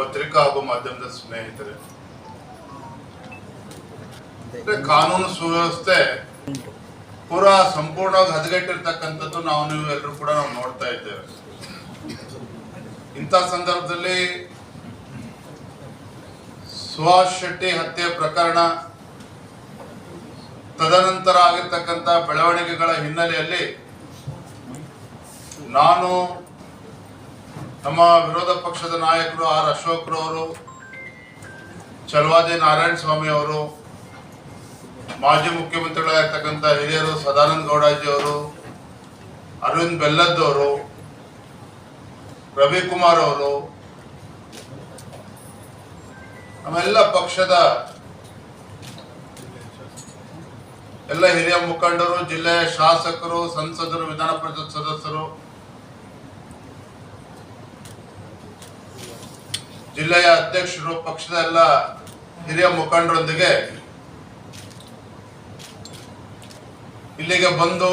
ಪತ್ರಿಕಾ ಹಾಗೂ ಮಾಧ್ಯಮದ ಸ್ನೇಹಿತರೆ. ಕಾನೂನು ಸುವ್ಯವಸ್ಥೆ ಪೂರಾ ಸಂಪೂರ್ಣವಾಗಿ ಹದಗೆಟ್ಟಿರ್ತಕ್ಕಂಥದ್ದು ನಾವು ನೀವು ಎಲ್ಲರೂ ಕೂಡ ನಾವು ನೋಡ್ತಾ ಇದ್ದೇವೆ. ಇಂಥ ಸಂದರ್ಭದಲ್ಲಿ ಸುಹಾಸ್ ಶೆಟ್ಟಿ ಹತ್ಯೆ ಪ್ರಕರಣ ತದನಂತರ ಆಗಿರ್ತಕ್ಕಂಥ ಬೆಳವಣಿಗೆಗಳ ಹಿನ್ನೆಲೆಯಲ್ಲಿ ನಾನು ನಮ್ಮ ವಿರೋಧ ಪಕ್ಷದ ನಾಯಕರು ಆರ್ ಅಶೋಕ್ರವರು ಚಲವಾದಿ ನಾರಾಯಣ ಸ್ವಾಮಿ ಅವರು, ಮಾಜಿ ಮುಖ್ಯಮಂತ್ರಿಗಳಾಗಿರ್ತಕ್ಕಂಥ ಹಿರಿಯರು ಸದಾನಂದ ಗೌಡಾಜಿ ಅವರು, ಅರವಿಂದ್ ಬೆಲ್ಲದ್ ಅವರು ರವಿಕುಮಾರ್ ಅವರು, ನಮ್ಮೆಲ್ಲ ಪಕ್ಷದ ಎಲ್ಲ ಹಿರಿಯ ಮುಖಂಡರು, ಜಿಲ್ಲೆಯ ಶಾಸಕರು, ಸಂಸದರು, ವಿಧಾನ ಪರಿಷತ್ ಸದಸ್ಯರು ಜಿಲ್ಲೆಯ ಅಧ್ಯಕ್ಷರು ಪಕ್ಷದ ಎಲ್ಲ ಹಿರಿಯ ಮುಖಂಡರೊಂದಿಗೆ ಇಲ್ಲಿಗೆ ಬಂದು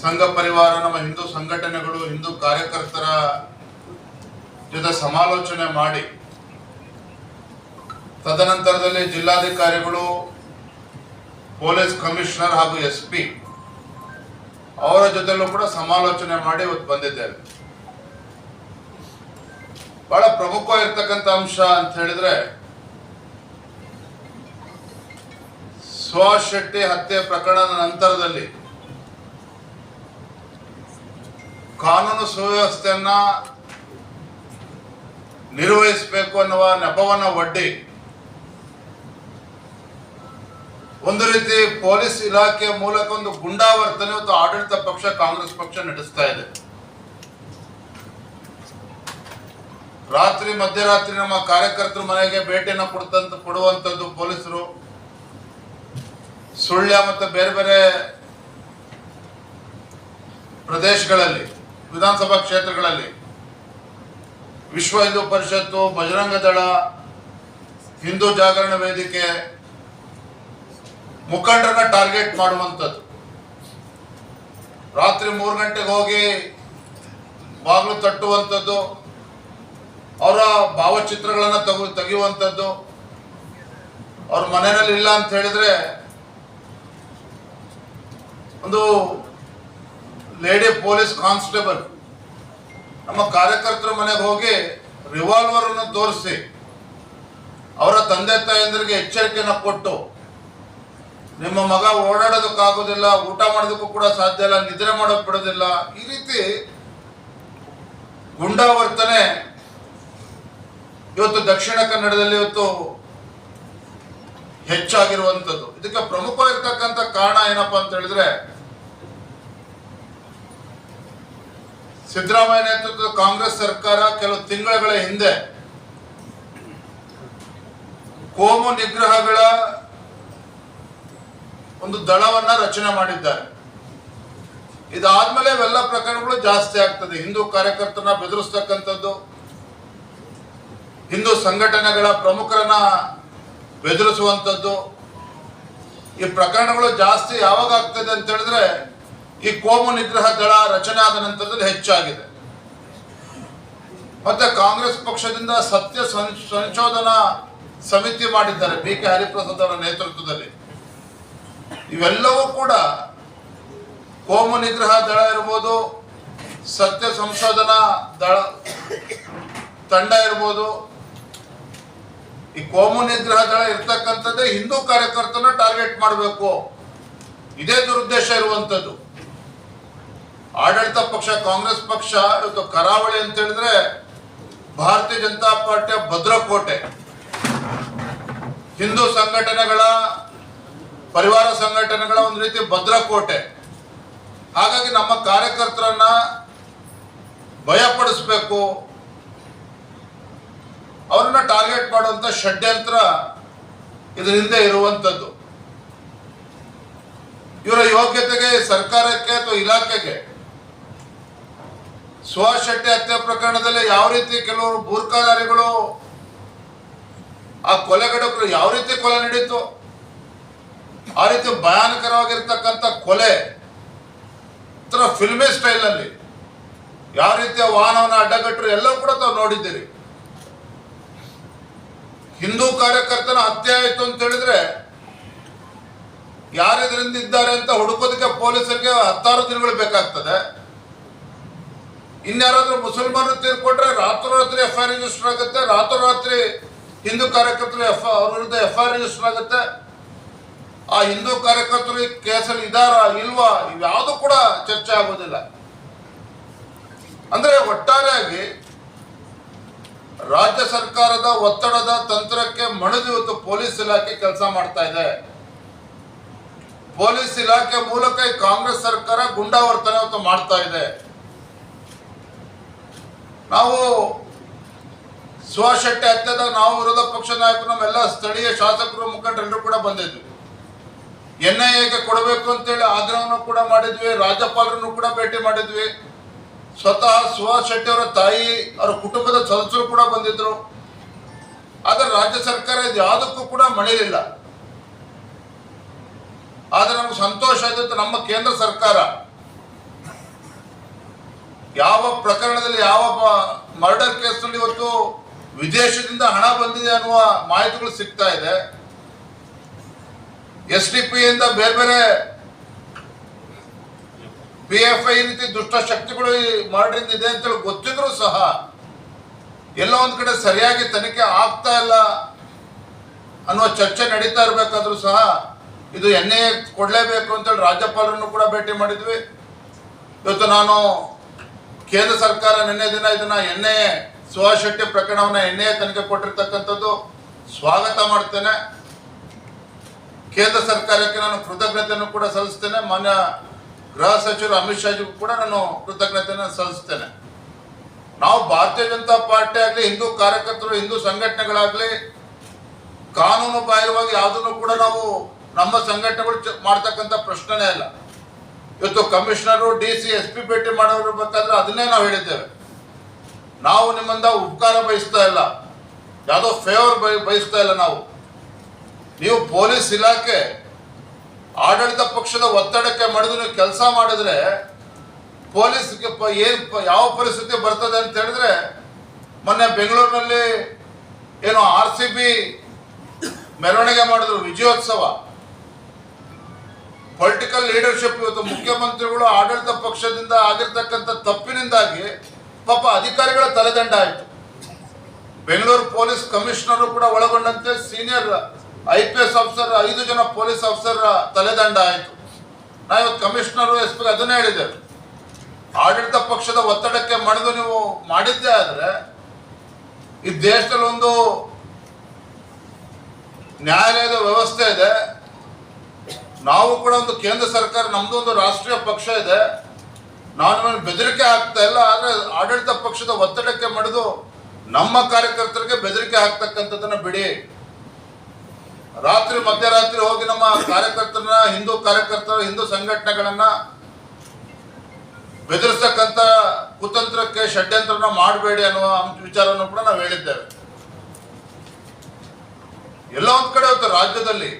ಸಂಘ ಪರಿವಾರ, ನಮ್ಮ ಹಿಂದೂ ಸಂಘಟನೆಗಳು, ಹಿಂದೂ ಕಾರ್ಯಕರ್ತರ ಜೊತೆ ಸಮಾಲೋಚನೆ ಮಾಡಿ, ತದನಂತರದಲ್ಲಿ ಜಿಲ್ಲಾಧಿಕಾರಿಗಳು, ಪೊಲೀಸ್ ಕಮಿಷನರ್ ಹಾಗೂ ಎಸ್ ಪಿ ಅವರ ಜೊತೆಲೂ ಕೂಡ ಸಮಾಲೋಚನೆ ಮಾಡಿ ಇವತ್ತು ಬಂದಿದ್ದೇವೆ. ಬಹಳ ಪ್ರಮುಖವಾಗಿರ್ತಕ್ಕಂಥ ಅಂಶ ಅಂತ ಹೇಳಿದ್ರೆ ಶೆಟ್ಟಿ ಹತ್ಯೆ ಪ್ರಕರಣದ ನಂತರದಲ್ಲಿ ಕಾನೂನು ಸುವ್ಯವಸ್ಥೆಯನ್ನ ನಿರ್ವಹಿಸಬೇಕು ಅನ್ನುವ ನೆಪವನ್ನು ಒಡ್ಡಿ ಒಂದು ರೀತಿ ಪೊಲೀಸ್ ಇಲಾಖೆಯ ಮೂಲಕ ಒಂದು ಗುಂಡಾವರ್ತನೆ ಮತ್ತು ಆಡಳಿತ ಪಕ್ಷ ಕಾಂಗ್ರೆಸ್ ಪಕ್ಷ ನಡೆಸ್ತಾ ಇದೆ. ರಾತ್ರಿ, ಮಧ್ಯರಾತ್ರಿ ನಮ್ಮ ಕಾರ್ಯಕರ್ತರ ಮನೆಗೆ ಭೇಟಿಯನ್ನು ಕೊಡ್ತಂತ ಕೊಡುವಂಥದ್ದು ಪೊಲೀಸರು. ಸುಳ್ಯ ಮತ್ತು ಬೇರೆ ಬೇರೆ ಪ್ರದೇಶಗಳಲ್ಲಿ, ವಿಧಾನಸಭಾ ಕ್ಷೇತ್ರಗಳಲ್ಲಿ, ವಿಶ್ವ ಹಿಂದೂ ಪರಿಷತ್ತು, ಬಜರಂಗ ದಳ, ಹಿಂದೂ ಜಾಗರಣ ವೇದಿಕೆ ಮುಖಂಡರನ್ನ ಟಾರ್ಗೆಟ್ ಮಾಡುವಂಥದ್ದು ರಾತ್ರಿ ಮೂರು ಗಂಟೆಗೆ ಹೋಗಿ ಬಾಗಿಲು ತಟ್ಟುವಂಥದ್ದು ಅವರ ಭಾವಚಿತ್ರಗಳನ್ನ ತಗ, ತೆಗೆಯುವಂಥದ್ದು. ಅವ್ರ ಮನೆಯಲ್ಲಿ ಇಲ್ಲ ಅಂತ ಹೇಳಿದ್ರೆ ಒಂದು ಲೇಡಿ ಪೊಲೀಸ್ ಕಾನ್ಸ್ಟೇಬಲ್ ನಮ್ಮ ಕಾರ್ಯಕರ್ತರ ಮನೆಗೆ ಹೋಗಿ ರಿವಾಲ್ವರ್ ಅನ್ನು ತೋರಿಸಿ ಅವರ ತಂದೆ ತಾಯಂದಿರಿಗೆ ಎಚ್ಚರಿಕೆಯನ್ನು ಕೊಟ್ಟು ನಿಮ್ಮ ಮಗ ಓಡಾಡೋದಕ್ಕಾಗೋದಿಲ್ಲ, ಊಟ ಮಾಡೋದಕ್ಕೂ ಕೂಡ ಸಾಧ್ಯ ಇಲ್ಲ, ನಿದ್ರೆ ಮಾಡೋಕ್ ಬಿಡೋದಿಲ್ಲ, ಈ ರೀತಿ ಗುಂಡಾವರ್ತನೆ ಇವತ್ತು ದಕ್ಷಿಣ ಕನ್ನಡದಲ್ಲಿ ಇವತ್ತು ಹೆಚ್ಚಾಗಿರುವಂಥದ್ದು. ಇದಕ್ಕೆ ಪ್ರಮುಖವಾಗಿರ್ತಕ್ಕಂಥ ಕಾರಣ ಏನಪ್ಪಾ ಅಂತ ಹೇಳಿದ್ರೆ, ಸಿದ್ದರಾಮಯ್ಯ ನೇತೃತ್ವದ ಕಾಂಗ್ರೆಸ್ ಸರ್ಕಾರ ಕೆಲವು ತಿಂಗಳುಗಳ ಹಿಂದೆ ಕೋಮು ನಿಗ್ರಹಗಳ ಒಂದು ದಳವನ್ನ ರಚನೆ ಮಾಡಿದ್ದಾರೆ. ಇದಾದ್ಮೇಲೆ ಇವೆಲ್ಲ ಪ್ರಕರಣಗಳು ಜಾಸ್ತಿ ಆಗ್ತದೆ. ಹಿಂದೂ ಕಾರ್ಯಕರ್ತರನ್ನ ಬೆದರಿಸ್ತಕ್ಕಂಥದ್ದು ಹಿಂದೂ ಸಂಘಟನೆಗಳ ಪ್ರಮುಖರನ್ನ ಬೆದರಿಸುವಂಥದ್ದು. ಈ ಪ್ರಕರಣಗಳು ಜಾಸ್ತಿ ಯಾವಾಗ ಆಗ್ತದೆ ಅಂತ ಹೇಳಿದ್ರೆ, ಈ ಕೋಮು ನಿಗ್ರಹ ದಳ ರಚನೆ ಆದ ನಂತರದಲ್ಲಿ ಹೆಚ್ಚಾಗಿದೆ. ಮತ್ತೆ ಕಾಂಗ್ರೆಸ್ ಪಕ್ಷದಿಂದ ಸತ್ಯ ಸಂಶೋಧನಾ ಸಮಿತಿ ಮಾಡಿದ್ದಾರೆ, ಬಿ ಕೆ ಹರಿಪ್ರಸಾದ್ ಅವರ ನೇತೃತ್ವದಲ್ಲಿ. ಇವೆಲ್ಲವೂ ಕೂಡ ಕೋಮು ನಿಗ್ರಹ ದಳ ಇರ್ಬೋದು, ಸತ್ಯ ಸಂಶೋಧನಾ ದಳ ತಂಡ ಇರ್ಬೋದು ಈ ಕೋಮು ನಿಗ್ರಹ ದಳ ಇರ್ತಕ್ಕಂಥದ್ದೇ ಹಿಂದೂ ಕಾರ್ಯಕರ್ತನ ಟಾರ್ಗೆಟ್ ಮಾಡಬೇಕು. ಇದೇ ದುರುದ್ದೇಶ ಇರುವಂತದ್ದು ಆಡಳಿತ ಪಕ್ಷ, ಕಾಂಗ್ರೆಸ್ ಪಕ್ಷ, ಇವತ್ತು ಕರಾವಳಿ ಅಂತ ಹೇಳಿದ್ರೆ ಭಾರತೀಯ ಜನತಾ ಪಾರ್ಟಿಯ ಭದ್ರಕೋಟೆ. ಹಿಂದೂ ಸಂಘಟನೆಗಳ, ಪರಿವಾರ ಸಂಘಟನೆಗಳ ಒಂದು ರೀತಿ ಭದ್ರಕೋಟೆ. ಹಾಗಾಗಿ ನಮ್ಮ ಕಾರ್ಯಕರ್ತರನ್ನ ಭಯಪಡಿಸ್ಬೇಕು. ಅವ್ರನ್ನ ಟಾರ್ಗೆಟ್ ಮಾಡುವಂತ ಷಡ್ಯಂತ್ರ ಇದರ ಹಿಂದೆ ಇರುವಂತದ್ದು. ಇವರ ಯೋಗ್ಯತೆಗೆ, ಸರ್ಕಾರಕ್ಕೆ ಅಥವಾ ಇಲಾಖೆಗೆ ಶೆಟ್ಟಿ ಹತ್ಯೆ ಪ್ರಕರಣದಲ್ಲಿ ಯಾವ ರೀತಿ ಕೆಲವರು ಬೂರ್ಖಾಧಾರಿಗಳು ಆ ಕೊಲೆಗಡಕರು ಯಾವ ರೀತಿ ಕೊಲೆ ನಡೀತು ಆ ರೀತಿ ಭಯಾನಕರವಾಗಿರ್ತಕ್ಕಂಥ ಕೊಲೆ ಫಿಲ್ಮಿ ಸ್ಟೈಲ್ ಅಲ್ಲಿ ಯಾವ ರೀತಿಯ ವಾಹನವನ್ನು ಅಡ್ಡಗಟ್ಟರು ಎಲ್ಲವೂ ಕೂಡ ತಾವು ನೋಡಿದ್ದೀರಿ. ಹಿಂದೂ ಕಾರ್ಯಕರ್ತನ ಹತ್ಯೆ ಆಯಿತು ಅಂತ ಹೇಳಿದ್ರೆ ಯಾರು ಇದರಿಂದ ಇದ್ದಾರೆ ಅಂತ ಹುಡುಕೋದಕ್ಕೆ ಪೊಲೀಸರಿಗೆ ಹತ್ತಾರು ದಿನಗಳು ಬೇಕಾಗ್ತದೆ. ಇನ್ಯಾರಾದ್ರೂ ಮುಸಲ್ಮಾನರು ತೀರ್ಕೊಂಡ್ರೆ ರಾತ್ರೋರಾತ್ರಿ ಎಫ್ ಐ ರಿಜಿಸ್ಟರ್ ಆಗುತ್ತೆ. ರಾತ್ರೋರಾತ್ರಿ ಹಿಂದೂ ಕಾರ್ಯಕರ್ತರು ಎಫ್ ಅವ್ರ ವಿರುದ್ಧ ಎಫ್ ಐ ರಿಜಿಸ್ಟರ್ ಆಗುತ್ತೆ. ಆ ಹಿಂದೂ ಕಾರ್ಯಕರ್ತರು ಕೇಸಲ್ಲಿ ಇದಾರ ಇಲ್ವಾ ಇವ್ಯಾವುದು ಕೂಡ ಚರ್ಚೆ ಆಗೋದಿಲ್ಲ. ಅಂದ್ರೆ ಒಟ್ಟಾರೆಯಾಗಿ ರಾಜ್ಯ ಸರ್ಕಾರದ ಒತ್ತಡದ ತಂತ್ರಕ್ಕೆ ಮಣಿದು ಇವತ್ತು ಪೊಲೀಸ್ ಇಲಾಖೆ ಕೆಲಸ ಮಾಡ್ತಾ ಇದೆ. ಪೊಲೀಸ್ ಇಲಾಖೆ ಮೂಲಕ ಕಾಂಗ್ರೆಸ್ ಸರ್ಕಾರ ಗುಂಡಾವರ್ತನೆ ಇವತ್ತು ಮಾಡ್ತಾ ಇದೆ. ನಾವು ಶಿವಶೆಟ್ಟಿ ಹತ್ಯದ ನಾವು ವಿರೋಧ ಪಕ್ಷ ನಾಯಕರು, ನಮ್ಮೆಲ್ಲ ಸ್ಥಳೀಯ ಶಾಸಕರು ಮುಖಂಡರೆಲ್ಲರೂ ಕೂಡ ಬಂದಿದ್ವಿ. ಎನ್ ಐ ಎಗೆ ಕೊಡಬೇಕು ಅಂತೇಳಿ ಆಗ್ರಹವನ್ನು ಕೂಡ ಮಾಡಿದ್ವಿ, ರಾಜ್ಯಪಾಲರನ್ನು ಕೂಡ ಭೇಟಿ ಮಾಡಿದ್ವಿ. ಸ್ವತಃ ಸುಹಾಸ್ ಶೆಟ್ಟಿ ಅವರ ತಾಯಿ, ಅವರ ಕುಟುಂಬದ ಸದಸ್ಯರು ಕೂಡ ಬಂದಿದ್ರು. ಆದರೆ ರಾಜ್ಯ ಸರ್ಕಾರ ಇದು ಯಾವುದಕ್ಕೂ ಕೂಡ ಮಣಿಲಿಲ್ಲ. ಆದ್ರೆ ನಮ್ಗೆ ಸಂತೋಷ ಆಯ್ತು ನಮ್ಮ ಕೇಂದ್ರ ಸರ್ಕಾರ ಯಾವ ಪ್ರಕರಣದಲ್ಲಿ ಯಾವ ಮರ್ಡರ್ ಕೇಸ್ನಲ್ಲಿ ಇವತ್ತು ವಿದೇಶದಿಂದ ಹಣ ಬಂದಿದೆ ಅನ್ನುವ ಮಾಹಿತಿಗಳು ಸಿಗ್ತಾ ಇದೆ. ಎಸ್ ಡಿ ಪಿಯಿಂದ ಬೇರೆ ಬೇರೆ ಪಿ ಎಫ್ ಐ ರೀತಿ ದುಷ್ಟ ಶಕ್ತಿಗಳು ಈ ಮರ್ಡರ್ ಇದೆ ಅಂತೇಳಿ ಗೊತ್ತಿದ್ರು ಸಹ ಎಲ್ಲೋ ಒಂದ್ ಕಡೆ ಸರಿಯಾಗಿ ತನಿಖೆ ಆಗ್ತಾ ಇಲ್ಲ ಅನ್ನುವ ಚರ್ಚೆ ನಡೀತಾ ಇರಬೇಕಾದ್ರೂ ಸಹ ಇದು ಎನ್ ಕೊಡ್ಲೇಬೇಕು ಕೊಡಲೇಬೇಕು ಅಂತೇಳಿ ರಾಜ್ಯಪಾಲರನ್ನು ಕೂಡ ಭೇಟಿ ಮಾಡಿದ್ವಿ. ಇವತ್ತು ನಾನು ಕೇಂದ್ರ ಸರ್ಕಾರ ನಿನ್ನೆ ದಿನ ಇದನ್ನ ಎನ್ ಎ ಸುಭಾಷ್ ಶೆಟ್ಟಿ ಪ್ರಕರಣವನ್ನ ಎನ್ ಎ ತನಿಖೆ ಕೊಟ್ಟಿರ್ತಕ್ಕಂಥದ್ದು ಸ್ವಾಗತ ಮಾಡ್ತೇನೆ. ಕೇಂದ್ರ ಸರ್ಕಾರಕ್ಕೆ ನಾನು ಕೃತಜ್ಞತೆಯನ್ನು ಕೂಡ ಸಲ್ಲಿಸ್ತೇನೆ. ಮಾನ್ಯ ಗೃಹ ಸಚಿವರು ಅಮಿತ್ ಶಾಜಿಗೂ ಕೂಡ ನಾನು ಕೃತಜ್ಞತೆಯನ್ನು ಸಲ್ಲಿಸ್ತೇನೆ ನಾವು ಭಾರತೀಯ ಜನತಾ ಪಾರ್ಟಿ ಆಗಲಿ, ಹಿಂದೂ ಕಾರ್ಯಕರ್ತರು, ಹಿಂದೂ ಸಂಘಟನೆಗಳಾಗಲಿ, ಕಾನೂನು ಬಾಹಿರವಾಗಿ ಯಾವುದನ್ನು ಕೂಡ ನಾವು ನಮ್ಮ ಸಂಘಟನೆಗಳು ಮಾಡ್ತಕ್ಕಂಥ ಪ್ರಶ್ನೆನೇ ಇಲ್ಲ. ಇವತ್ತು commissioner, D C, S P ಭೇಟಿ ಮಾಡೋರು ಬೇಕಾದ್ರೆ ಅದನ್ನೇ ನಾವು ಹೇಳಿದ್ದೇವೆ. ನಾವು ನಿಮ್ಮಿಂದ ಉಪಕಾರ ಬಯಸ್ತಾ ಇಲ್ಲ. ಯಾವುದೋ ಫೇವರ್ ಬಯ, ಬಯಸ್ತಾ ಇಲ್ಲ ನಾವು. ನೀವು ಪೊಲೀಸ್ ಇಲಾಖೆ ಆಡಳಿತ ಪಕ್ಷದ ಒತ್ತಡಕ್ಕೆ ಮಡಿದು ನೀವು ಕೆಲಸ ಮಾಡಿದ್ರೆ ಪೊಲೀಸ್ಗೆ ಏನ್ ಯಾವ ಪರಿಸ್ಥಿತಿ ಬರ್ತದೆ ಅಂತ ಹೇಳಿದ್ರೆ ಮೊನ್ನೆ ಬೆಂಗಳೂರಿನಲ್ಲಿ ಏನು ಆರ್ ಸಿ ಬಿ ಮೆರವಣಿಗೆ ಮಾಡಿದ್ರು ವಿಜಯೋತ್ಸವ. ಪೊಲಿಟಿಕಲ್ ಲೀಡರ್ಶಿಪ್ ಇವತ್ತು ಮುಖ್ಯಮಂತ್ರಿಗಳು ಆಡಳಿತ ಪಕ್ಷದಿಂದ ಆಗಿರ್ತಕ್ಕಂಥ ತಪ್ಪಿನಿಂದಾಗಿ ಪಾಪ ಅಧಿಕಾರಿಗಳ ತಲೆದಂಡ ಆಯ್ತು. ಬೆಂಗಳೂರು ಪೊಲೀಸ್ ಕಮಿಷನರ್ ಕೂಡ ಒಳಗೊಂಡಂತೆ senior I P S officer, ಐದು ಜನ ಪೊಲೀಸ್ ಆಫೀಸರ್ ತಲೆದಂಡ ಆಯಿತು. ನಾ ಇವತ್ತು ಕಮಿಷನರು, ಎಸ್ ಪಿ ಅದನ್ನೇ ಹೇಳಿದ್ದೇವೆ ಆಡಳಿತ ಪಕ್ಷದ ಒತ್ತಡಕ್ಕೆ ಮಣಿದು ನೀವು ಮಾಡಿದ್ದೇ ಆದರೆ, ಈ ದೇಶದಲ್ಲಿ ಒಂದು ನ್ಯಾಯಾಲಯದ ವ್ಯವಸ್ಥೆ ಇದೆ. ನಾವು ಕೂಡ ಒಂದು ಕೇಂದ್ರ ಸರ್ಕಾರ, ನಮ್ದು ಒಂದು ರಾಷ್ಟ್ರೀಯ ಪಕ್ಷ ಇದೆ. ನಾನು ಬೆದರಿಕೆ ಆಗ್ತಾ ಇಲ್ಲ, ಆದರೆ ಆಡಳಿತ ಪಕ್ಷದ ಒತ್ತಡಕ್ಕೆ ಮಡಿದು ನಮ್ಮ ಕಾರ್ಯಕರ್ತರಿಗೆ ಬೆದರಿಕೆ ಹಾಕ್ತಕ್ಕಂಥದ್ದನ್ನ ಬಿಡಿ. ರಾತ್ರಿ, ಮಧ್ಯರಾತ್ರಿ ಹೋಗಿ ನಮ್ಮ ಕಾರ್ಯಕರ್ತರನ್ನ, ಹಿಂದೂ ಕಾರ್ಯಕರ್ತರ, ಹಿಂದೂ ಸಂಘಟನೆಗಳನ್ನ ಬೆದರಿಸ್ತಕ್ಕಂಥ ಕುತಂತ್ರಕ್ಕೆ ಷಡ್ಯಂತ್ರನ ಮಾಡಬೇಡಿ ಅನ್ನುವ ವಿಚಾರವನ್ನು ಕೂಡ ನಾವು ಹೇಳಿದ್ದೇವೆ. ಎಲ್ಲ ಒಂದ್ ಕಡೆ ಇವತ್ತು ರಾಜ್ಯದಲ್ಲಿ.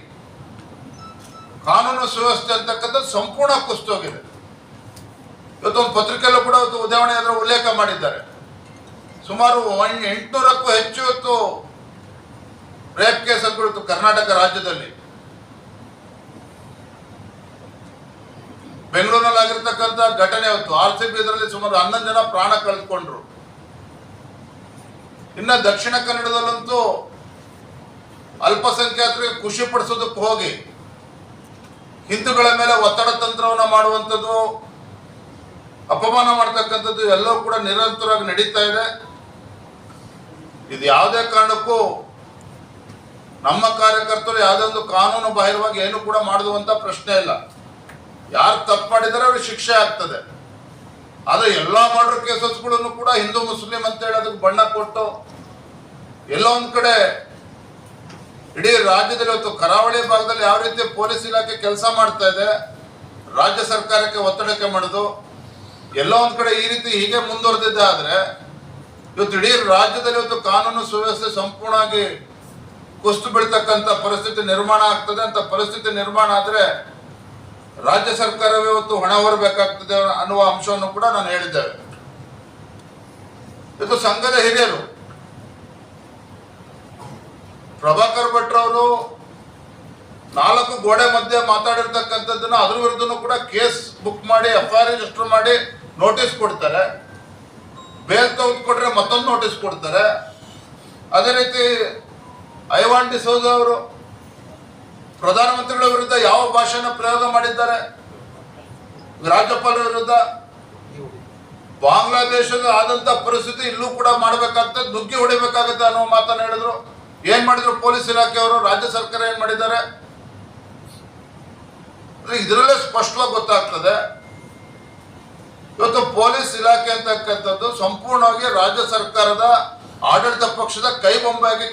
ಕಾನೂನು ಸುವ್ಯವಸ್ಥೆ ಅಂತಕ್ಕಂಥದ್ದು ಸಂಪೂರ್ಣ ಕುಸ್ತೋಗಿದೆ ಇವತ್ತು ಒಂದು ಪತ್ರಿಕೆಯಲ್ಲೂ ಕೂಡ ಉದಾಹರಣೆ ಅದರ ಉಲ್ಲೇಖ ಮಾಡಿದ್ದಾರೆ. ಸುಮಾರು ಎಂಟುನೂರಕ್ಕೂ ಹೆಚ್ಚು ಇವತ್ತು ರೇಪ್ ಕೇಸಲ್ಲಿ ಕುರಿತು ಕರ್ನಾಟಕ ರಾಜ್ಯದಲ್ಲಿ. ಬೆಂಗಳೂರಿನಲ್ಲಿ ಆಗಿರ್ತಕ್ಕಂಥ ಘಟನೆ ಇವತ್ತು ಆರ್ ಸಿ ಬಿ ಸುಮಾರು ಹನ್ನೊಂದು ಜನ ಪ್ರಾಣ ಕಳೆದುಕೊಂಡ್ರು. ಇನ್ನು ದಕ್ಷಿಣ ಕನ್ನಡದಲ್ಲಂತೂ ಅಲ್ಪಸಂಖ್ಯಾತರಿಗೆ ಖುಷಿ ಪಡಿಸೋದಕ್ಕೆ ಹೋಗಿ ಹಿಂದೂಗಳ ಮೇಲೆ ಒತ್ತಡ ತಂತ್ರವನ್ನು ಮಾಡುವಂಥದ್ದು, ಅಪಮಾನ ಮಾಡ್ತಕ್ಕಂಥದ್ದು ಎಲ್ಲವೂ ಕೂಡ ನಿರಂತರವಾಗಿ ನಡೀತಾ ಇದೆ. ಇದು ಯಾವುದೇ ಕಾರಣಕ್ಕೂ ನಮ್ಮ ಕಾರ್ಯಕರ್ತರು ಯಾವುದೇ ಒಂದು ಕಾನೂನು ಬಾಹಿರವಾಗಿ ಏನು ಕೂಡ ಮಾಡುವಂತ ಪ್ರಶ್ನೆ ಇಲ್ಲ. ಯಾರು ತಪ್ಪು ಮಾಡಿದರೆ ಅವ್ರಿಗೆ ಶಿಕ್ಷೆ ಆಗ್ತದೆ. ಆದರೆ ಎಲ್ಲ ಮರ್ಡರ್ ಕೇಸಸ್ಗಳನ್ನು ಕೂಡ ಹಿಂದೂ, ಮುಸ್ಲಿಂ ಅಂತ ಹೇಳಿ ಅದಕ್ಕೆ ಬಣ್ಣ ಕೊಟ್ಟು ಎಲ್ಲೋ ಒಂದ್ ಕಡೆ ಇಡೀ ರಾಜ್ಯದಲ್ಲಿ ಇವತ್ತು ಕರಾವಳಿ ಭಾಗದಲ್ಲಿ ಯಾವ ರೀತಿ ಪೊಲೀಸ್ ಇಲಾಖೆ ಕೆಲಸ ಮಾಡ್ತಾ ಇದೆ, ರಾಜ್ಯ ಸರ್ಕಾರಕ್ಕೆ ಒತ್ತಡಕ್ಕೆ ಮಾಡೋದು ಎಲ್ಲ ಒಂದ್ ಕಡೆ ಈ ರೀತಿ ಹೀಗೆ ಮುಂದುವರೆದಿದ್ದೆ ಆದ್ರೆ ಇವತ್ತು ಇಡೀ ರಾಜ್ಯದಲ್ಲಿ ಇವತ್ತು ಕಾನೂನು ಸುವ್ಯವಸ್ಥೆ ಸಂಪೂರ್ಣವಾಗಿ ಕುಸ್ತು ಬೀಳ್ತಕ್ಕಂಥ ಪರಿಸ್ಥಿತಿ ನಿರ್ಮಾಣ ಆಗ್ತದೆ ಅಂತ ಪರಿಸ್ಥಿತಿ ನಿರ್ಮಾಣ ಆದ್ರೆ ರಾಜ್ಯ ಸರ್ಕಾರವೇ ಇವತ್ತು ಹಣ ಹೊರಬೇಕಾಗ್ತದೆ ಅನ್ನುವ ಅಂಶವನ್ನು ಕೂಡ ನಾನು ಹೇಳಿದ್ದೇವೆ ಇದು ಸಂಘದ ಹಿರಿಯರು. ಪ್ರಭಾಕರ್ ಭಟ್ರವರು ನಾಲ್ಕು ಗೋಡೆ ಮಧ್ಯೆ ಮಾತಾಡಿರ್ತಕ್ಕಂಥದ್ದನ್ನ ಅದ್ರ ವಿರುದ್ಧನೂ ಕೂಡ ಕೇಸ್ ಬುಕ್ ಮಾಡಿ ಎಫ್ ಐ ರಿಜಿಸ್ಟರ್ ಮಾಡಿ ನೋಟಿಸ್ ಕೊಡ್ತಾರೆ. ಬೇಲ್ ತೆಗೆದುಕೊಟ್ರೆ ಮತ್ತೊಂದು ನೋಟಿಸ್ ಕೊಡ್ತಾರೆ. ಅದೇ ರೀತಿ ಐವಾನ್ ಡಿಸೋಜ ಅವರು. ಪ್ರಧಾನಮಂತ್ರಿಗಳ ವಿರುದ್ಧ ಯಾವ ಭಾಷೆನ ಪ್ರಯೋಗ ಮಾಡಿದ್ದಾರೆ? ರಾಜ್ಯಪಾಲರ ವಿರುದ್ಧ? ಬಾಂಗ್ಲಾದೇಶದ ಆದಂತ ಪರಿಸ್ಥಿತಿ ಇಲ್ಲೂ ಕೂಡ ಮಾಡ್ಬೇಕಾಗ್ತದೆ, ನುಗ್ಗಿ ಹೊಡಿಬೇಕಾಗತ್ತೆ ಅನ್ನೋ ಮಾತನ್ನ ಹೇಳಿದ್ರು. ಏನ್ ಮಾಡಿದ್ರು ಪೊಲೀಸ್ ಇಲಾಖೆಯವರು? ರಾಜ್ಯ ಸರ್ಕಾರ ಏನ್ ಮಾಡಿದ್ದಾರೆ? ಇದರಲ್ಲೇ ಸ್ಪಷ್ಟವಾಗಿ ಗೊತ್ತಾಗ್ತದೆ. ಇವತ್ತು ಪೊಲೀಸ್ ಇಲಾಖೆ ಅಂತಕ್ಕಂಥದ್ದು ಸಂಪೂರ್ಣವಾಗಿ ರಾಜ್ಯ ಸರ್ಕಾರದ ಆಡಳಿತ ಪಕ್ಷದ ಕೈ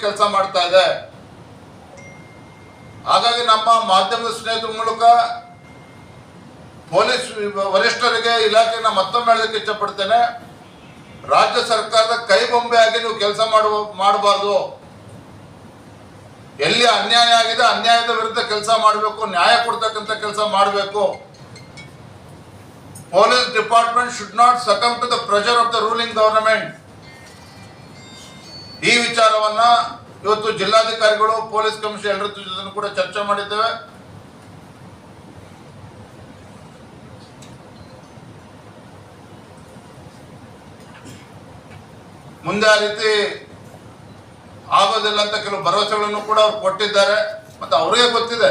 ಕೆಲಸ ಮಾಡ್ತಾ ಇದೆ. ಹಾಗಾಗಿ ನಮ್ಮ ಮಾಧ್ಯಮದ ಸ್ನೇಹಿತರ ಮೂಲಕ ಪೊಲೀಸ್ ವರಿಷ್ಠರಿಗೆ ಇಲಾಖೆನ ಮತ್ತೊಮ್ಮೆ ಹೇಳೋದಕ್ಕೆ ಇಷ್ಟಪಡ್ತೇನೆ. ರಾಜ್ಯ ಸರ್ಕಾರದ ಕೈ ಬೊಂಬೆಯಾಗಿ ನೀವು ಕೆಲಸ ಮಾಡುವ, ಮಾಡಬಾರ್ದು. ಎಲ್ಲಿ ಅನ್ಯಾಯ ಆಗಿದೆ, ಅನ್ಯಾಯದ ವಿರುದ್ಧ ಕೆಲಸ ಮಾಡಬೇಕು, ನ್ಯಾಯ ಕೊಡ್ತಕ್ಕಂಥ ಕೆಲಸ ಮಾಡಬೇಕು. Police department should not succumb to the pressure of the ruling government. ಈ ವಿಚಾರವನ್ನ ಇವತ್ತು ಜಿಲ್ಲಾಧಿಕಾರಿಗಳು, ಪೊಲೀಸ್ ಕಮಿಷನ್ ಎಲ್ಲರ ಜೊತೆ ಕೂಡ ಚರ್ಚೆ ಮಾಡಿದ್ದೇವೆ. ಮುಂದೆ ಆ ರೀತಿ ಆಗೋದಿಲ್ಲ ಅಂತ ಕೆಲವು ಭರವಸೆಗಳನ್ನು ಕೂಡ ಅವ್ರು ಕೊಟ್ಟಿದ್ದಾರೆ. ಮತ್ತೆ ಅವರಿಗೆ ಗೊತ್ತಿದೆ.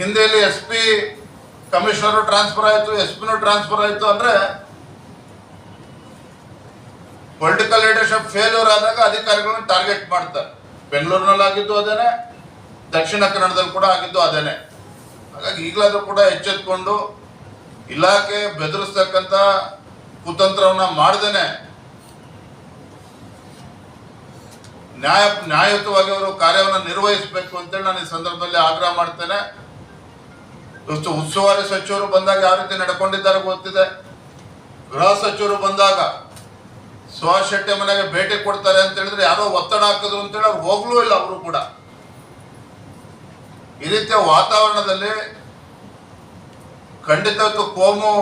ಹಿಂದೆಯಲ್ಲಿ ಎಸ್ ಪಿ ಕಮಿಷನರು ಟ್ರಾನ್ಸ್ಫರ್ ಆಯಿತು, ಎಸ್ ಪಿನೂ ಟ್ರಾನ್ಸ್ಫರ್ ಆಯಿತು ಅಂದ್ರೆ ಪೊಲಿಟಿಕಲ್ ಲೀಡರ್ಶಿಪ್ ಫೇಲ್ಯೂರ್ ಆದಾಗ ಅಧಿಕಾರಿಗಳನ್ನ ಟಾರ್ಗೆಟ್ ಮಾಡ್ತಾರೆ. ಬೆಂಗಳೂರಿನಲ್ಲಿ ಆಗಿದ್ದು ಅದೇನೆ, ದಕ್ಷಿಣ ಕನ್ನಡದಲ್ಲಿ ಕೂಡ ಆಗಿದ್ದು ಅದೇನೆ. ಹಾಗಾಗಿ ಈಗಲಾದ್ರೂ ಕೂಡ ಎಚ್ಚೆತ್ಕೊಂಡು ಇಲಾಖೆ ಬೆದರಿಸ್ತಕ್ಕಂಥ ಕುತಂತ್ರವನ್ನ ಮಾಡ್ದೇನೆ. ನ್ಯಾಯ, ನ್ಯಾಯಯುತವಾಗಿ ಅವರು ಕಾರ್ಯವನ್ನು ನಿರ್ವಹಿಸಬೇಕು ಅಂತೇಳಿ ನಾನು ಈ ಸಂದರ್ಭದಲ್ಲಿ ಆಗ್ರಹ ಮಾಡ್ತೇನೆ. ಉಸ್ತುವಾರಿ ಸಚಿವರು ಬಂದಾಗ ಯಾವ ರೀತಿ ನಡ್ಕೊಂಡಿದ್ದಾರೆ ಗೊತ್ತಿದೆ. ಗೃಹ ಸಚಿವರು ಬಂದಾಗ ಸುಭಾಷ್ ಶೆಟ್ಟಿ ಮನೆಗೆ ಭೇಟಿ ಕೊಡ್ತಾರೆ ಅಂತ ಹೇಳಿದ್ರೆ ಯಾರೋ ಒತ್ತಡ ಹಾಕಿದ್ರು ಅಂತೇಳಿ ಅವ್ರು ಹೋಗ್ಲೂ ಇಲ್ಲ ಅವರು ಕೂಡ. ಈ ರೀತಿಯ ವಾತಾವರಣದಲ್ಲಿ ಖಂಡಿತ ಕೋಮು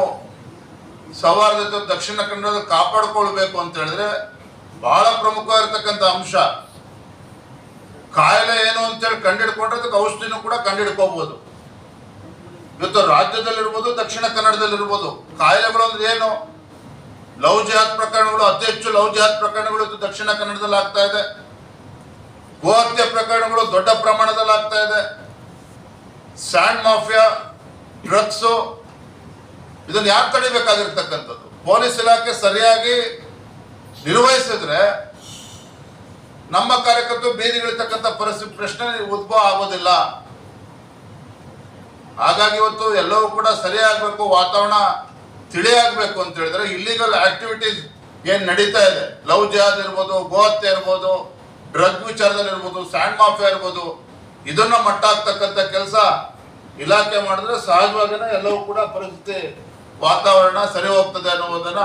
ಸೌಹಾರ್ದತೆ ದಕ್ಷಿಣ ಕನ್ನಡದ ಕಾಪಾಡಿಕೊಳ್ಬೇಕು ಅಂತ ಹೇಳಿದ್ರೆ ಬಹಳ ಪ್ರಮುಖವಾಗಿರ್ತಕ್ಕಂಥ ಅಂಶ. ಕಾಯಿಲೆ ಏನು ಅಂತೇಳಿ ಕಂಡಿಡ್ಕೊಂಡ್ರೆ ಅದಕ್ಕೆ ಔಷಧಿನೂ ಕೂಡ ಕಂಡಿಡ್ಕೋಬಹುದು ಇವತ್ತು ರಾಜ್ಯದಲ್ಲಿರ್ಬೋದು, ದಕ್ಷಿಣ ಕನ್ನಡದಲ್ಲಿರ್ಬೋದು ಕಾಯಿಲೆಗಳು ಅಂದ್ರೆ ಏನು? ಲವ್ ಜಿಹಾದ್ ಪ್ರಕರಣಗಳು, ಅತಿ ಹೆಚ್ಚು ಲವ್ ಜಿಹಾದ್ ಪ್ರಕರಣಗಳು ಇದು ದಕ್ಷಿಣ ಕನ್ನಡದಲ್ಲಿ ಆಗ್ತಾ ಇದೆ. ಗೋಹತ್ಯೆ ಪ್ರಕರಣಗಳು ದೊಡ್ಡ ಪ್ರಮಾಣದಲ್ಲಿ ಆಗ್ತಾ ಇದೆ. ಸ್ಯಾಂಡ್ ಮಾಫಿಯಾ, ಡ್ರಗ್ಸು, ಇದನ್ನು ಯಾರು ತಡಿಬೇಕಾಗಿರ್ತಕ್ಕಂಥದ್ದು? ಪೊಲೀಸ್ ಇಲಾಖೆ ಸರಿಯಾಗಿ ನಿರ್ವಹಿಸಿದ್ರೆ ನಮ್ಮ ಕಾರ್ಯಕರ್ತರು ಬೀದಿಗಿಳಿತಕ್ಕಂಥ ಪರಿಸ್ಥಿತಿ ಪ್ರಶ್ನೆ ಉದ್ಭವ ಆಗೋದಿಲ್ಲ. ಹಾಗಾಗಿ ಇವತ್ತು ಎಲ್ಲವೂ ಕೂಡ ಸರಿಯಾಗಬೇಕು. ವಾತಾವರಣ ತಿಳಿಯಾಗಬೇಕು ಅಂತ ಹೇಳಿದ್ರೆ ಇಲ್ಲಿಗಲ್ ಆಕ್ಟಿವಿಟೀಸ್ ಏನ್ ನಡೀತಾ ಇದೆ? ಲವ್ ಜಿಹಾದ್ ಇರ್ಬೋದು, ಗೋಹತ್ಯೆ ಇರ್ಬೋದು, ಡ್ರಗ್ ವಿಚಾರದಲ್ಲಿ ಇರ್ಬೋದು, ಸ್ಯಾಂಡ್ ಮಾಫಿಯಾ ಇರ್ಬೋದು, ಇದನ್ನ ಮಟ್ಟ ಹಾಕ್ತಕ್ಕಂಥ ಕೆಲಸ ಇಲಾಖೆ ಮಾಡಿದ್ರೆ ಸಹಜವಾಗಿನೇ ಎಲ್ಲವೂ ಕೂಡ ಪರಿಸ್ಥಿತಿ ವಾತಾವರಣ ಸರಿ ಹೋಗ್ತದೆ ಅನ್ನುವುದನ್ನ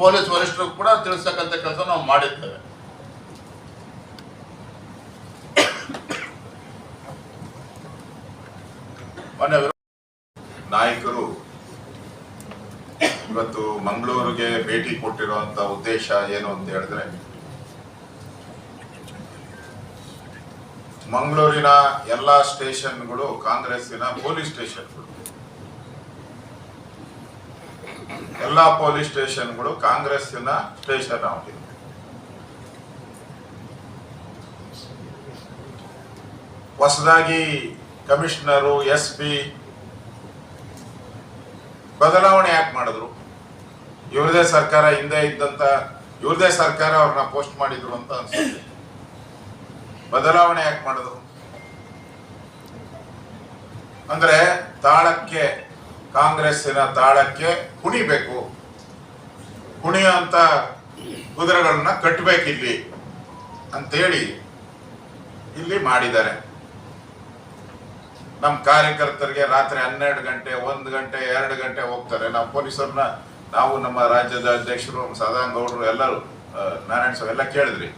ಪೊಲೀಸ್ ವರಿಷ್ಠರು ಕೂಡ ತಿಳಿಸ್ತಕ್ಕಂಥ ಕೆಲಸ ನಾವು ಮಾಡಿದ್ದೇವೆ. ನಾಯಕ ಇವತ್ತು ಮಂಗಳೂರಿಗೆ ಭೇಟಿ ಕೊಟ್ಟಿರುವಂತ ಉದ್ದೇಶ ಏನು ಅಂತ ಹೇಳಿದ್ರೆ, ಮಂಗಳೂರಿನ ಎಲ್ಲಾ ಸ್ಟೇಷನ್ಗಳು, ಕಾಂಗ್ರೆಸ್ಸಿನ ಪೊಲೀಸ್ ಸ್ಟೇಷನ್ಗಳು, ಎಲ್ಲಾ ಪೊಲೀಸ್ ಸ್ಟೇಷನ್ಗಳು ಕಾಂಗ್ರೆಸ್ಸಿನ ಸ್ಟೇಷನ್ ಆಗಿದೆ. ಹೊಸದಾಗಿ ಕಮಿಷನರು, ಎಸ್ ಪಿ ಬದಲಾವಣೆ ಯಾಕೆ ಮಾಡಿದ್ರು? ಇವ್ರದೇ ಸರ್ಕಾರ ಹಿಂದೆ ಇದ್ದಂತ, ಇವ್ರದೇ ಸರ್ಕಾರ ಅವ್ರನ್ನ ಪೋಸ್ಟ್ ಮಾಡಿದ್ರು ಅಂತ ಅನ್ಸುತ್ತೆ. ಬದಲಾವಣೆ ಯಾಕೆ ಮಾಡಿದ್ರು ಅಂದ್ರೆ ತಾಳಕ್ಕೆ, ಕಾಂಗ್ರೆಸ್ಸಿನ ತಾಳಕ್ಕೆ ಕುಣಿಬೇಕು ಕುಣಿಯುವಂತ ಕುದುರೆಗಳನ್ನ ಕಟ್ಟಬೇಕಿಲ್ಲಿ ಅಂತೇಳಿ ಇಲ್ಲಿ ಮಾಡಿದ್ದಾರೆ. ನಮ್ಮ ಕಾರ್ಯಕರ್ತರಿಗೆ ರಾತ್ರಿ ಹನ್ನೆರಡು ಗಂಟೆ, ಒಂದು ಗಂಟೆ, ಎರಡು ಗಂಟೆ ಹೋಗ್ತಾರೆ. ನಾವು ಪೊಲೀಸರನ್ನ ನಾವು ನಮ್ಮ ರಾಜ್ಯದ ಅಧ್ಯಕ್ಷರು ಸದಾನಂದ ಗೌಡರು ಎಲ್ಲರೂ ನಾರಾಯಣ ಸ್ವಾಮಿ ಎಲ್ಲ ಕೇಳಿದ್ರಿ.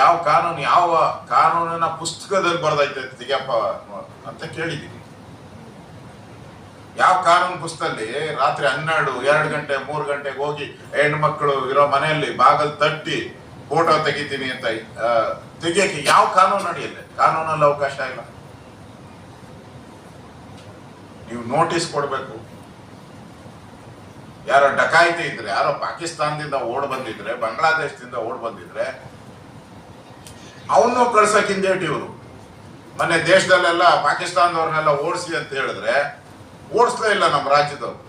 ಯಾವ ಕಾನೂನು, ಯಾವ ಕಾನೂನಿನ ಪುಸ್ತಕದಲ್ಲಿ ಬರ್ದೈತೆ ತೆಗಿಯಪ್ಪ ಅಂತ ಕೇಳಿದ್ದೀನಿ ಯಾವ ಕಾನೂನು ಪುಸ್ತಕದಲ್ಲಿ ರಾತ್ರಿ ಹನ್ನೆರಡು, ಎರಡು ಗಂಟೆ, ಮೂರು ಗಂಟೆಗೆ ಹೋಗಿ ಹೆಣ್ಮಕ್ಳು ಇರೋ ಮನೆಯಲ್ಲಿ ಬಾಗಲ್ ತಟ್ಟಿ ಫೋಟೋ ತೆಗಿತೀನಿ ಅಂತ ತೆಗಿಯಕ್ಕೆ ಯಾವ ಕಾನೂನು ನಡೆಯಲ್ಲ ಕಾನೂನಲ್ಲಿ ಅವಕಾಶ ಇಲ್ಲ. ನೀವು ನೋಟಿಸ್ ಕೊಡಬೇಕು. ಯಾರೋ ಡಕಾಯಿತಿ ಇದ್ರೆ, ಯಾರೋ ಪಾಕಿಸ್ತಾನದಿಂದ ಓಡ್ ಬಂದಿದ್ರೆ, ಬಾಂಗ್ಲಾದೇಶದಿಂದ ಓಡ್ ಬಂದಿದ್ರೆ ಅವನು ಕಳ್ಸಕ್ ಹಿಂದೇಟ್ ಇವರು. ಮೊನ್ನೆ ದೇಶದಲ್ಲೆಲ್ಲ ಪಾಕಿಸ್ತಾನದವ್ರನ್ನೆಲ್ಲ ಓಡಿಸಿ ಅಂತ ಹೇಳಿದ್ರೆ, ಓಡಿಸ್ಲೇ ಇಲ್ಲ ನಮ್ಮ ರಾಜ್ಯದವ್ರು.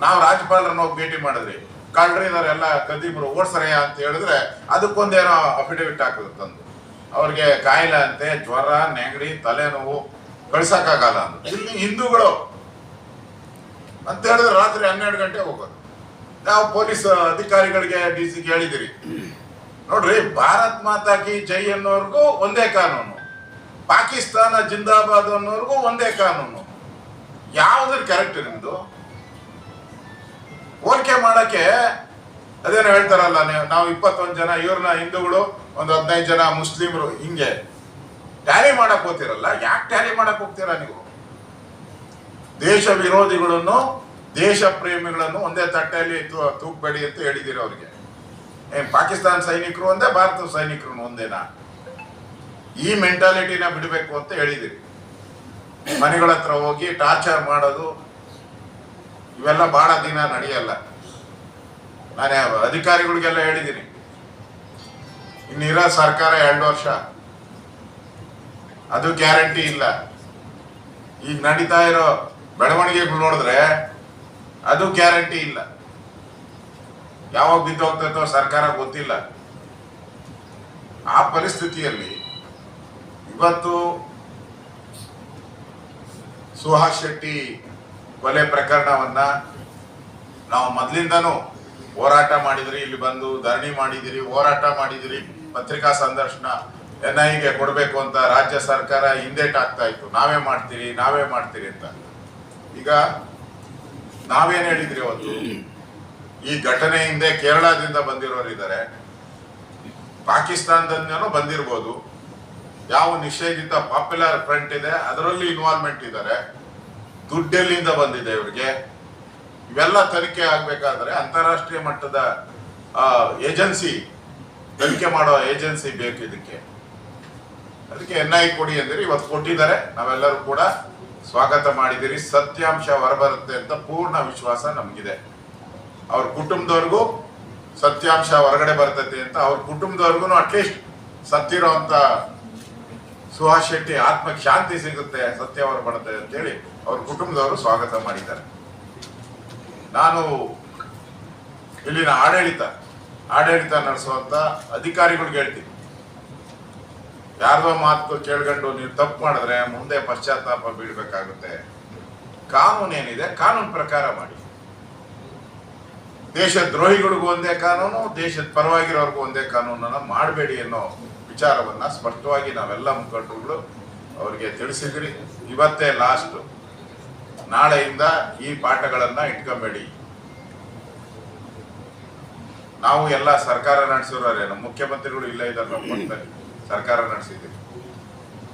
ನಾವು ರಾಜ್ಯಪಾಲರನ್ನ ಹೋಗಿ ಭೇಟಿ ಮಾಡಿದ್ರಿ. ಕಳ್ರಿನವರೆಲ್ಲ ಕದೀಬ್ರು ಓಡಿಸ್ರಯ್ಯ ಅಂತ ಹೇಳಿದ್ರೆ ಅದಕ್ಕೊಂದೇನೋ ಅಫಿಡವಿಟ್ ಹಾಕಿದ್ರು ತಂದು. ಅವ್ರಿಗೆ ಕಾಯಿಲೆ ಅಂತೆ, ಜ್ವರ, ನೆಗಡಿ, ತಲೆನೋವು ಕಳ್ಸಕ್ಕಾಗಲ್ಲ ಅಂತ ಇಲ್ಲಿ ಹಿಂದೂಗಳು ಅಂತ ಹೇಳಿದ್ರೆ ರಾತ್ರಿ ಹನ್ನೆರಡು ಗಂಟೆ ಹೋಗೋದು. ನಾವು ಪೊಲೀಸ್ ಅಧಿಕಾರಿಗಳಿಗೆ ಡಿ ಸಿ ಹೇಳಿದಿರಿ ನೋಡ್ರಿ, ಭಾರತ್ ಮಾತಾ ಕಿ ಜೈ ಅನ್ನೋರ್ಗೂ ಒಂದೇ ಕಾನೂನು. ಪಾಕಿಸ್ತಾನ ಜಿಂದಾಬಾದ್ ಅನ್ನೋರ್ಗೂ ಒಂದೇ ಕಾನೂನು. ಯಾವ್ದ್ರ ಕರೆಕ್ಟ್ ನಿಮ್ದು? ಹೋಲಿಕೆ ಮಾಡಕ್ಕೆ ಅದೇನು ಹೇಳ್ತಾರಲ್ಲ, ನೀವು, ನಾವು ಇಪ್ಪತ್ತೊಂದು ಜನ, ಇವ್ರನ್ನ ಹಿಂದೂಗಳು, ಒಂದು ಹದಿನೈದು ಜನ ಮುಸ್ಲಿಮರು ಹಿಂಗೆ. ಟ್ಯಾಲಿ ಮಾಡಕ್ ಹೋಗ್ತಿರಲ್ಲ? ಯಾಕೆ ಟ್ಯಾಲಿ ಮಾಡಕ್ ಹೋಗ್ತೀರಾ ನೀವು? ದೇಶ ವಿರೋಧಿಗಳನ್ನು, ದೇಶ ಪ್ರೇಮಿಗಳನ್ನು ಒಂದೇ ತಟ್ಟೆಯಲ್ಲಿ ತೂಕಬೇಡಿ ಅಂತ ಹೇಳಿದಿರಿ ಅವ್ರಿಗೆ. ಏನ್ ಪಾಕಿಸ್ತಾನ ಸೈನಿಕರು ಒಂದೇ ಭಾರತ ಸೈನಿಕರು ಒಂದೇನಾ? ಈ ಮೆಂಟಾಲಿಟಿನ ಬಿಡಬೇಕು ಅಂತ ಹೇಳಿದಿರಿ. ಮನೆಗಳ ಹತ್ರ ಹೋಗಿ ಟಾರ್ಚರ್ ಮಾಡೋದು, ಇವೆಲ್ಲ ಬಹಳ ದಿನ ನಡೆಯಲ್ಲ. ನಾನು ಅಧಿಕಾರಿಗಳಿಗೆಲ್ಲ ಹೇಳಿದ್ದೀನಿ ಇನ್ನಿರೋ ಸರ್ಕಾರ ಎರಡು ವರ್ಷ. ಅದು ಗ್ಯಾರಂಟಿ ಇಲ್ಲ. ಈಗ ನಡೀತಾ ಇರೋ ಬೆಳವಣಿಗೆಗಳು ನೋಡಿದ್ರೆ ಅದು ಗ್ಯಾರಂಟಿ ಇಲ್ಲ. ಯಾವಾಗ ಬಿದ್ದೋಗ್ತದೋ ಸರ್ಕಾರ ಗೊತ್ತಿಲ್ಲ. ಆ ಪರಿಸ್ಥಿತಿಯಲ್ಲಿ ಇವತ್ತು ಸುಹಾಸ್ ಶೆಟ್ಟಿ ಕೊಲೆ ಪ್ರಕರಣವನ್ನ ನಾವು ಮೊದಲಿಂದನೂ ಹೋರಾಟ ಮಾಡಿದ್ರಿ, ಇಲ್ಲಿ ಬಂದು ಧರಣಿ ಮಾಡಿದಿರಿ, ಹೋರಾಟ ಮಾಡಿದಿರಿ, ಪತ್ರಿಕಾ ಸಂದರ್ಶನ ಎನ್ ಐಗೆ ಕೊಡಬೇಕು ಅಂತ ರಾಜ್ಯ ಸರ್ಕಾರ ಹಿಂದೇಟ್ ಆಗ್ತಾ ಇತ್ತು. ನಾವೇ ಮಾಡ್ತೀರಿ ನಾವೇ ಮಾಡ್ತೀರಿ ಅಂತ. ಈಗ ನಾವೇನ್ ಹೇಳಿದ್ರಿ ಅವತ್ತು ಈ ಘಟನೆ ಹಿಂದೆ ಕೇರಳದಿಂದ ಬಂದಿರೋರು ಇದ್ದಾರೆ. ಪಾಕಿಸ್ತಾನದಿಂದನೂ ಬಂದಿರ್ಬೋದು. ಯಾವ ನಿಷೇಧಿತ ಪಾಪ್ಯುಲರ್ ಫ್ರಂಟ್ ಇದೆ, ಅದರಲ್ಲಿ ಇನ್ವಾಲ್ವ್ಮೆಂಟ್ ಇದ್ದಾರೆ. ದುಡ್ಡೆಲ್ಲಿಂದ ಬಂದಿದೆ ಇವರಿಗೆ. ಇವೆಲ್ಲ ತನಿಖೆ ಆಗ್ಬೇಕಾದ್ರೆ ಅಂತಾರಾಷ್ಟ್ರೀಯ ಮಟ್ಟದ ಏಜೆನ್ಸಿ, ತನಿಖೆ ಮಾಡೋ ಏಜೆನ್ಸಿ ಬೇಕು ಇದಕ್ಕೆ. ಅದಕ್ಕೆ ಎನ್ ಐ ಕೊಡಿ ಅಂದ್ರೆ, ಇವತ್ತು ಕೊಟ್ಟಿದ್ದಾರೆ. ನಾವೆಲ್ಲರೂ ಕೂಡ ಸ್ವಾಗತ ಮಾಡಿದಿರಿ. ಸತ್ಯಾಂಶ ಹೊರಬರುತ್ತೆ ಅಂತ ಪೂರ್ಣ ವಿಶ್ವಾಸ ನಮಗಿದೆ. ಅವ್ರ ಕುಟುಂಬದವ್ರಿಗೂ ಸತ್ಯಾಂಶ ಹೊರಗಡೆ ಬರ್ತೈತೆ ಅಂತ ಅವ್ರ ಕುಟುಂಬದವ್ರಿಗೂ ಅಟ್ಲೀಸ್ಟ್ ಸತ್ತಿರೋಂತ ಸುಹಾಸ್ ಶೆಟ್ಟಿ ಆತ್ಮಕ್ಕೆ ಶಾಂತಿ ಸಿಗುತ್ತೆ, ಸತ್ಯ ಬರುತ್ತೆ ಅಂತೇಳಿ ಅವ್ರ ಕುಟುಂಬದವರು ಸ್ವಾಗತ ಮಾಡಿದ್ದಾರೆ. ನಾನು ಇಲ್ಲಿನ ಆಡಳಿತ ಆಡಳಿತ ನಡೆಸುವಂತ ಅಧಿಕಾರಿಗಳಿಗೆ ಹೇಳ್ತೀನಿ. ಯಾರ್ದೋ ಮಾತು ಕೇಳ್ಕೊಂಡು ನೀವು ತಪ್ಪು ಮಾಡಿದ್ರೆ ಮುಂದೆ ಪಶ್ಚಾತ್ತಾಪ ಬೀಳ್ಬೇಕಾಗುತ್ತೆ. ಕಾನೂನು ಏನಿದೆ ಕಾನೂನು ಪ್ರಕಾರ ಮಾಡಿ. ದೇಶ ದ್ರೋಹಿಗಳಿಗೂ ಒಂದೇ ಕಾನೂನು, ದೇಶದ ಪರವಾಗಿರೋರ್ಗೂ ಒಂದೇ ಕಾನೂನನ್ನ ಮಾಡಬೇಡಿ ಅನ್ನೋ ವಿಚಾರವನ್ನ ಸ್ಪಷ್ಟವಾಗಿ ನಾವೆಲ್ಲ ಮುಖಂಡರುಗಳು ಅವರಿಗೆ ತಿಳಿಸಿದ್ರಿ ಇವತ್ತೇ ಲಾಸ್ಟ್ ನಾಳೆಯಿಂದ ಈ ಪಾಠಗಳನ್ನ ಇಟ್ಕೊಂಬೇಡಿ. ನಾವು ಎಲ್ಲ ಸರ್ಕಾರ ನಡೆಸಿರೋರೇನು ಮುಖ್ಯಮಂತ್ರಿಗಳು ಇಲ್ಲೇ ಇದ್ದಾರೆ ನಮ್ಮ ಪಕ್ಕದಲ್ಲಿ. ಸರ್ಕಾರ ನಡೆಸಿದೆ.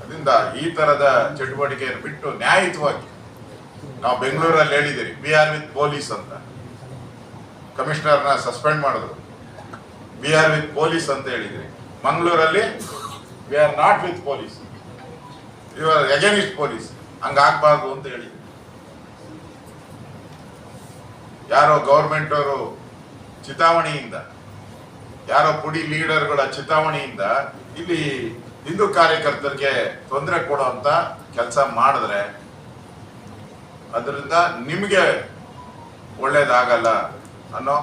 ಅದರಿಂದ ಈ ತರದ ಚಟುವಟಿಕೆಯನ್ನು ಬಿಟ್ಟು ನ್ಯಾಯಯುತವಾಗಿ ನಾವು ಬೆಂಗಳೂರಲ್ಲಿ ಹೇಳಿದ್ದೀರಿ ಬಿ ಆರ್ ವಿತ್ ಪೊಲೀಸ್ ಅಂತ. ಕಮಿಷನರ್ನ ಸಸ್ಪೆಂಡ್ ಮಾಡಿದ್ರು. ವಿ ಆರ್ ವಿತ್ ಪೊಲೀಸ್ ಅಂತ ಹೇಳಿದ್ರಿ. ಮಂಗಳೂರಲ್ಲಿ we are not with police you are against police ಹಂಗಾಗಬಾರ್ದು ಅಂತ ಹೇಳಿದ್ರು. ಯಾರೋ ಗೌರ್ಮೆಂಟ್ ಅವರು ಚಿತಾವಣೆಯಿಂದ, ಯಾರೋ ಪುಡಿ ಲೀಡರ್ಗಳ ಚಿತಾವಣೆಯಿಂದ ಇಲ್ಲಿ ಹಿಂದೂ ಕಾರ್ಯಕರ್ತರಿಗೆ ತೊಂದರೆ ಕೊಡುವಂತ ಕೆಲಸ ಮಾಡಿದ್ರೆ ಅದರಿಂದ ನಿಮಗೆ ಒಳ್ಳೇದಾಗಲ್ಲ ಅನ್ನೋ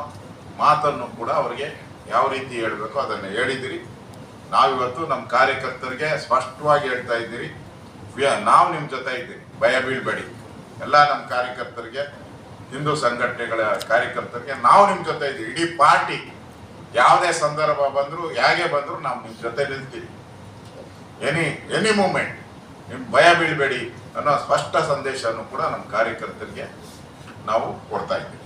ಮಾತನ್ನು ಕೂಡ ಅವರಿಗೆ ಯಾವ ರೀತಿ ಹೇಳಬೇಕು ಅದನ್ನು ಹೇಳಿದಿರಿ ನಾವಿವತ್ತು ನಮ್ಮ ಕಾರ್ಯಕರ್ತರಿಗೆ ಸ್ಪಷ್ಟವಾಗಿ ಹೇಳ್ತಾ ಇದ್ದೀರಿ. ನಾವು ನಿಮ್ಮ ಜೊತೆ ಇದ್ದೀರಿ ಭಯ ಬೀಳ್ಬೇಡಿ. ಎಲ್ಲ ನಮ್ಮ ಕಾರ್ಯಕರ್ತರಿಗೆ, ಹಿಂದೂ ಸಂಘಟನೆಗಳ ಕಾರ್ಯಕರ್ತರಿಗೆ ನಾವು ನಿಮ್ಮ ಜೊತೆ ಇದ್ದೀವಿ. ಇಡೀ ಪಾರ್ಟಿ ಯಾವುದೇ ಸಂದರ್ಭ ಬಂದರೂ ಹೇಗೆ ಬಂದರೂ ನಾವು ನಿಮ್ಮ ಜೊತೆ ನಿಲ್ತೀವಿ ಎನಿ ಎನಿ ಮೂಮೆಂಟ್, ನಿಮ್ ಭಯ ಬೀಳಬೇಡಿ ಅನ್ನೋ ಸ್ಪಷ್ಟ ಸಂದೇಶವನ್ನು ಕೂಡ ನಮ್ಮ ಕಾರ್ಯಕರ್ತರಿಗೆ ನಾವು ಕೊಡ್ತಾ ಇದ್ದೀವಿ.